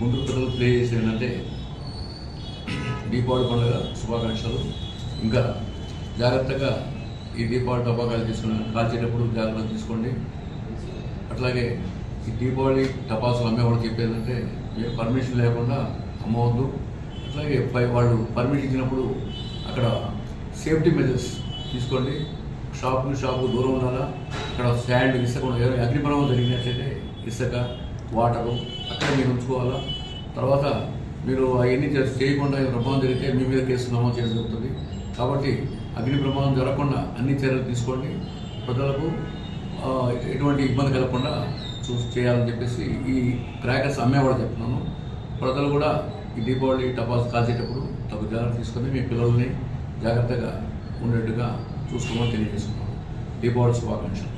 గుంటూరు పిల్లలు ప్లే చేసేది ఏంటంటే దీపావళి పండుగ శుభాకాంక్షలు. ఇంకా జాగ్రత్తగా ఈ దీపావళి టపాకాయలు తీసుకుని కాల్చేటప్పుడు జాగ్రత్తలు తీసుకోండి. అట్లాగే ఈ దీపావళి టపాసులు అమ్మేవాళ్ళు చెప్పేది అంటే పర్మిషన్ లేకుండా అమ్మవద్దు. అట్లాగే పై వాళ్ళు పర్మిషన్ ఇచ్చినప్పుడు అక్కడ సేఫ్టీ మెజర్స్ తీసుకోండి. షాప్కి షాపు దూరం ఉండాలా? అక్కడ స్టాండ్ ఇసుక ఏదైనా అగ్నిపర్వం జరిగినట్లయితే ఇసుక వాటరు అక్కడ మీరు ఉంచుకోవాలా? తర్వాత మీరు అవన్నీ చేయకుండా ప్రమాదం జరిగితే మీ మీద కేసు నమోదు చేయడం జరుగుతుంది. కాబట్టి అగ్ని ప్రమాదం జరగకుండా అన్ని చర్యలు తీసుకోండి. ప్రజలకు ఎటువంటి ఇబ్బంది కలగకుండా చూసి చేయాలని చెప్పేసి ఈ క్రాకర్స్ అమ్మేవాడు చెప్తున్నాను. ప్రజలు కూడా ఈ దీపావళి టపాస్ కాల్చేటప్పుడు తగు జాగ్రత్త తీసుకొని మీ పిల్లల్ని జాగ్రత్తగా ఉండేట్టుగా చూసుకోమని తెలియజేస్తున్నాను. దీపావళి శుభాకాంక్షలు.